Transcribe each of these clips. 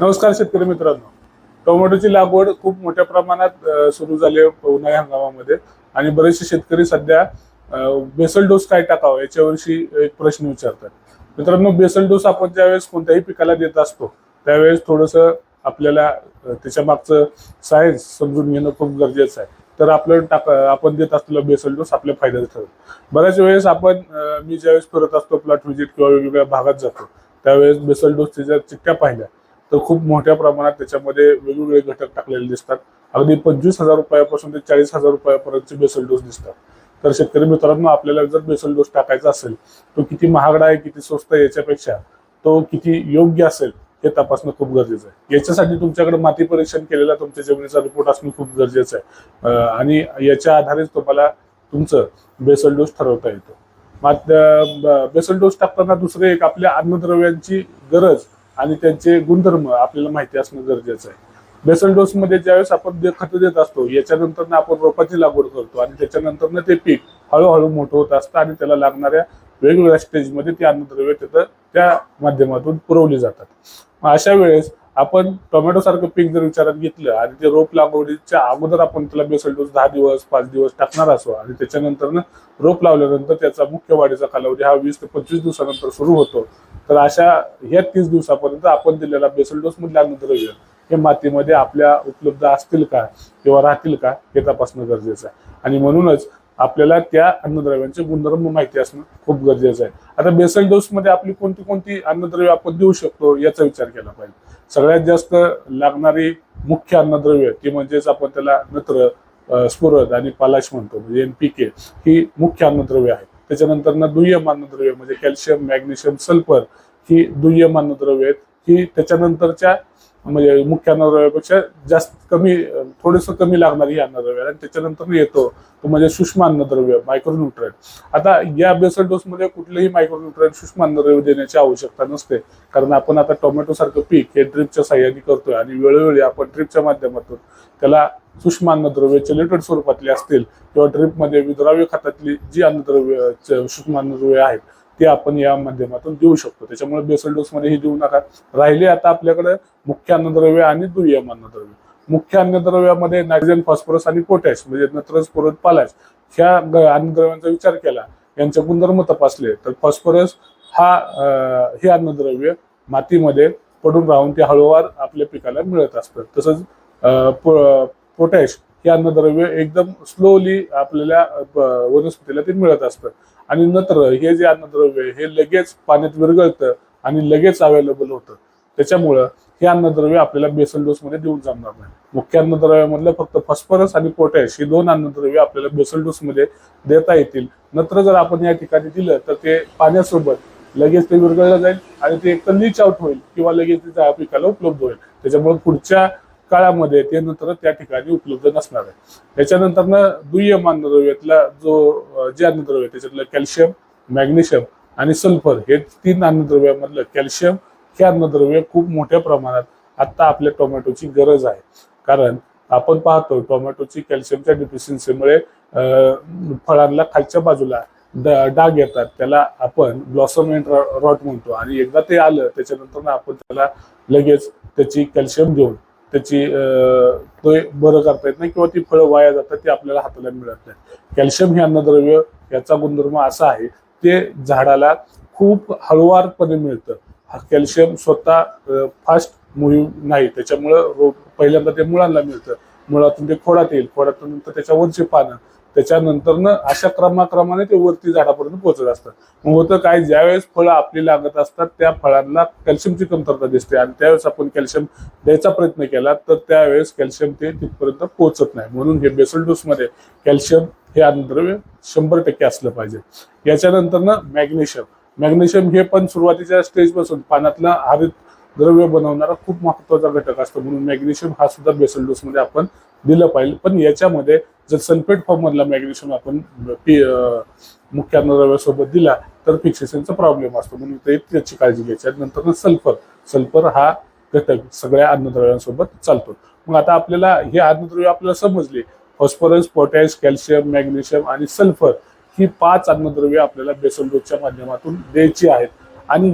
नमस्कार शेतकरी मित्रांनो. टोमॅटोची लागवड खूप मोठ्या प्रमाणात सुरू झाली आहे उन्हाळी हंगामामध्ये. आणि बरेचसे शेतकरी सध्या बेसल डोस काय टाकावा याच्याविषयी एक प्रश्न विचारतात. मित्रांनो बेसल डोस आपण ज्यावेळेस कोणत्याही पिकाला देत असतो त्यावेळेस थोडस आपल्याला त्याच्या मागचं सायन्स समजून घेणं खूप गरजेचं आहे. तर आपलं टाक आपण देत असलेला बेसल डोस आपल्या फायद्याचं ठरतो बऱ्याच वेळेस आपण मी ज्यावेळेस फिरत असतो प्लॉट व्हिजिट किंवा वेगवेगळ्या भागात जातो त्यावेळेस बेसल डोसच्या ज्या चिठ्ठ्या पाहिल्या तर खूप मोठ्या प्रमाणात त्याच्यामध्ये वेगवेगळे घटक टाकलेले दिसतात. अगदी पंचवीस हजार रुपयापासून ते चाळीस हजार रुपयापर्यंतचे बेसल डोस दिसतात. तर शेतकरी मित्रांनो आपल्याला जर बेसल डोस टाकायचा असेल तो किती महागडा आहे किती स्वस्त आहे याच्यापेक्षा तो किती योग्य असेल हे तपासणं खूप गरजेचं आहे. याच्यासाठी तुमच्याकडे माती परीक्षण केलेला तुमच्या जमिनीचा रिपोर्ट असणं खूप गरजेचं आहे. आणि याच्या आधारेच तुम्हाला तुमचं बेसल डोस ठरवता येतो. मात्र बेसल डोस टाकताना दुसरे एक आपल्या अन्नद्रव्यांची गरज आणि त्यांचे गुणधर्म आपल्याला माहिती असणं गरजेचं आहे. बेसल डोसमध्ये ज्यावेळेस आपण जे खतं देत असतो याच्यानंतर आपण रोपाची लागवड करतो आणि त्याच्यानंतर ते पीक हळूहळू मोठं होत असतं आणि त्याला लागणाऱ्या वेगवेगळ्या स्टेजमध्ये ती अन्नद्रव्य तिथं त्या माध्यमातून पुरवली जातात. मग अशा वेळेस आपण टोमॅटो सारखं पीक जर विचारात घेतलं आणि ते रोप लागवडीच्या अगोदर आपण त्याला बेसल डोस दहा दिवस पाच दिवस टाकणार असो आणि त्याच्यानंतर रोप लावल्यानंतर त्याचा मुख्य वाढीचा कालावधी हा वीस ते पंचवीस दिवसानंतर सुरू होतो. तर अशा ह्या तीस दिवसापर्यंत आपण दिलेला बेसल डोस मधले अन्नद्रव्य हे मातीमध्ये आपल्या उपलब्ध असतील का? किंवा राहतील का? हे तपासणं गरजेचं आहे. आणि म्हणूनच आपल्याला त्या अन्नद्रव्यांचे गुणधर्म माहिती असणं खूप गरजेचं आहे. आता बेसल डोस मध्ये आपली कोणती कोणती अन्नद्रव्य आपण देऊ शकतो याचा विचार केला पाहिजे. सगळ्यात जास्त लागणारी मुख्य अन्नद्रव्य ती म्हणजेच आपण त्याला नत्र स्फुरद आणि पालाश म्हणतो. म्हणजे एनपीके ही मुख्य अन्नद्रव्य आहे. त्याच्यानंतर ना दुय्यम अन्नद्रव्य म्हणजे कॅल्शियम मॅग्नेशियम सल्फर ही दुय्यम अन्नद्रव्य आहेत. ही त्याच्यानंतरच्या म्हणजे मुख्य अन्नद्रव्यापेक्षा जास्त कमी थोडस कमी लागणारी ही अन्नद्रव्य आहे. आणि त्याच्यानंतर येतो तो म्हणजे सूक्ष्म अन्नद्रव्य मायक्रोन्युट्रंट आता या बेसल डोस मध्ये कुठलेही मायक्रोन्युट्रंट सूक्ष्म अन्नद्रव्य देण्याची आवश्यकता नसते. कारण आपण आता टोमॅटो सारखं पीक हे ड्रिपच्या साह्याने करतोय आणि वेळोवेळी आपण ड्रिपच्या माध्यमातून त्याला सूक्ष्म अन्नद्रव्य चलेटेड स्वरूपातले असतील किंवा ड्रिपमध्ये विद्राव्य खतातली जी अन्नद्रव्य च- सूक्ष्म अन्नद्रव्य आहेत ते आपण या माध्यमातून देऊ शकतो. त्याच्यामुळे बेसल डोस हे देऊ नका. राहिले आता आपल्याकडे मुख्य अन्नद्रव्य आणि दुय्यम अन्नद्रव्य. मुख्य अन्नद्रव्यामध्ये नायट्रोजन फॉस्फरस आणि पोटॅश म्हणजे नत्रज पोरत पालाश ह्या अन्नद्रव्यांचा विचार केला यांचे गुणधर्म तपासले तर फॉस्फरस हा हे अन्नद्रव्य मातीमध्ये पडून राहून ते हळूवार आपल्या पिकाला मिळत असतं. तसंच पोटॅश हे अन्नद्रव्य एकदम स्लोली आपल्याला वनस्पतीला ते मिळत असतं. आणि नत्र हे जे अन्नद्रव्य आहे, हे लगेच पाण्यात विरघळतं आणि लगेच अवेलेबल होतं. त्याच्यामुळं हे अन्नद्रव्य आपल्याला बेसल डोस मध्ये देऊन जाणार नाही. मुख्य अन्नद्रव्यामधलं फक्त फॉस्फरस आणि पोटॅश ही दोन अन्नद्रव्य आपल्याला बेसल डोस मध्ये देता येतील. नत्र जर आपण या ठिकाणी दिलं तर ते पाण्यासोबत लगेच ते विरघळलं जाईल आणि ते एक लीच आउट होईल किंवा लगेच ते त्या पिकाला उपलब्ध होईल. त्याच्यामुळे पुढच्या काळामध्ये ते नंतर त्या ठिकाणी उपलब्ध नसणार आहे. त्याच्यानंतर ना दुय्यम अन्नद्रव्यातला जो जे अन्नद्रव्य त्याच्यातलं कॅल्शियम मॅग्नेशियम आणि सल्फर हे तीन अन्नद्रव्यामधलं कॅल्शियम हे अन्नद्रव्य खूप मोठ्या प्रमाणात आता आपल्या टोमॅटोची गरज आहे. कारण आपण पाहतो टोमॅटोची कॅल्शियमच्या डिफिशियन्सीमुळे फळांना खालच्या बाजूला डाग येतात. त्याला आपण ब्लॉसम अँड रॉट म्हणतो. आणि एकदा ते आलं त्याच्यानंतर ना आपण त्याला लगेच त्याची कॅल्शियम घेऊन त्याची ते बरं करता येत नाही किंवा ती फळं वाया जातात ती आपल्याला हाताला मिळत नाही कॅल्शियम हे अन्नद्रव्य याचा गुणधर्म असा आहे ते झाडाला खूप हळुवारपणे मिळतं. हा कॅल्शियम स्वतः फास्ट मोहीम नाही त्याच्यामुळं रो पहिल्यांदा ते मुळांना मिळतं. मुळातून ते खोडात येईल खोडातून नंतर त्याच्यावरचे पानं त्याच्यानंतर अशा क्रमाक्रमाने ते वरती झाडापर्यंत पोहोचत असतात. मग होतं काय ज्यावेळेस फळं आपली लागत असतात त्या फळांना कॅल्शियमची कमतरता दिसते आणि त्यावेळेस आपण कॅल्शियम द्यायचा प्रयत्न केला तर त्यावेळेस कॅल्शियम ते तिथपर्यंत पोहोचत नाही. म्हणून हे बेसल डोसमध्ये कॅल्शियम हे अन्नद्रव्य शंभर टक्के असलं पाहिजे. याच्यानंतरनं मॅग्नेशियम. मॅग्नेशियम हे पण सुरुवातीच्या स्टेजपासून पाण्यातलं हरित द्रव्य बनवणारा खूप महत्त्वाचा घटक असतो. म्हणून मॅग्नेशियम हा सुद्धा बेसल डोसमध्ये आपण दिलं पाहिजे. पण याच्यामध्ये जर सल्फेट फॉर्ममधला मॅग्नेशियम आपण पी- मुख्य अन्नद्रव्यासोबत दिला तर फिक्सेशनचा प्रॉब्लेम असतो. म्हणून ते त्याची काळजी घ्यायची नंतर सल्फर सल्फर हा घटक सगळ्या अन्नद्रव्यांसोबत चालतो. मग आता आपल्याला हे अन्नद्रव्य आपल्याला समजले. फॉस्फरस पोटॅश कॅल्शियम मॅग्नेशियम आणि सल्फर ही पाच अन्नद्रव्ये आपल्याला बेसल रोजच्या माध्यमातून द्यायची आहेत. आणि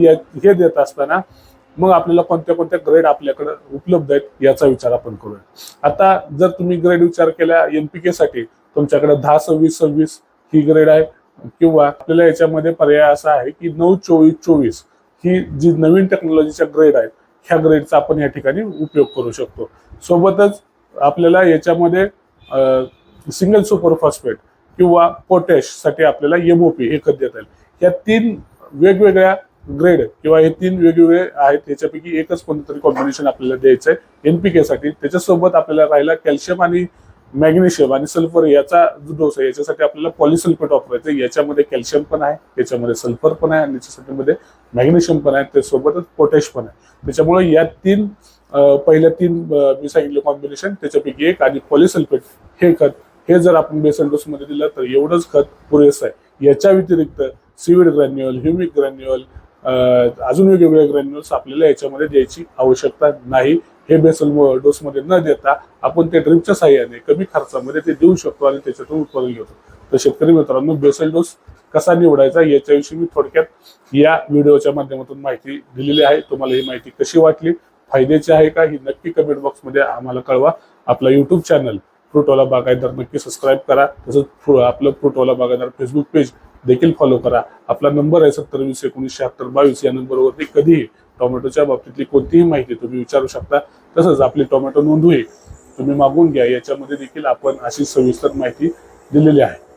हे देत असताना मग आपल्याला कोणत्या कोणत्या ग्रेड आपल्याकडे उपलब्ध आहेत याचा विचार आपण करूया. आता जर तुम्ही ग्रेड विचार केला एमपीके साठी तुमच्याकडे दहा सव्वीस सव्वीस ही ग्रेड आहे. किंवा आपल्याला याच्यामध्ये पर्याय असा आहे की नऊ चोवीस चोवीस ही जी नवीन टेक्नॉलॉजीच्या ग्रेड आहेत ह्या ग्रेडचा आपण या ठिकाणी उपयोग करू शकतो. सोबतच आपल्याला याच्यामध्ये सिंगल सुपर फॉस्फेट किंवा पोटॅशसाठी आपल्याला एमओपी हे खत देता येईल. या तीन वेगवेगळ्या ग्रेड किंवा हे तीन वेगवेगळे आहेत याच्यापैकी एकच कोणतरी कॉम्बिनेशन आपल्याला द्यायचं आहे एनपीके साठी त्याच्यासोबत आपल्याला राहिला कॅल्शियम आणि मॅग्नेशियम आणि सल्फर याचा जो डोस आहे. याच्यासाठी आपल्याला पॉलिसल्फेट वापरायचं याच्यामध्ये कॅल्शियम पण आहे याच्यामध्ये सल्फर पण आहे आणि याच्यासाठी मध्ये मॅग्नेशियम पण आहे. त्यासोबतच पोटॅश पण आहे. त्याच्यामुळे या तीन पहिल्या तीन मी सांगितलं कॉम्बिनेशन त्याच्यापैकी एक आणि पॉलिसल्फेट हे खत हे जर आपण बेसन डोस मध्ये दिलं तर एवढंच खत पुरेसं आहे. याच्या व्यतिरिक्त सिविड ग्रॅन्युअल ह्युमिक ग्रॅन्युअल अजून वेगवेगळे ग्रॅन्युअल्स आपल्याला याच्यामध्ये द्यायची आवश्यकता नाही. हे बेसल डोसमध्ये न देता आपण ते ड्रिपच्या साह्याने कमी खर्चामध्ये ते देऊ शकतो आणि त्याच्यातून उत्पादन घेतो. तर शेतकरी मित्रांनो बेसल डोस कसा निवडायचा याच्याविषयी मी थोडक्यात या व्हिडिओच्या माध्यमातून माहिती दिलेली आहे. तुम्हाला ही माहिती कशी वाटली फायद्याची आहे का ही नक्की कमेंट बॉक्समध्ये आम्हाला कळवा. आपला युट्यूब चॅनल फ्रुटवाला बागायतदार नक्की सबस्क्राईब करा. तसंच आपलं फ्रुटवाला बागायतदार फेसबुक पेज देखील फॉलो करा. आपला नंबर आहे सत्तर वीस एकोणीस शहात्तर बावीस या नंबरवरती कधीही टोमॅटोच्या बाबतीतली कोणतीही माहिती तुम्ही विचारू शकता. तसंच आपली टोमॅटो नोंदवही तुम्ही मागून घ्या. याच्यामध्ये देखील आपण अशी सविस्तर माहिती दिलेली आहे.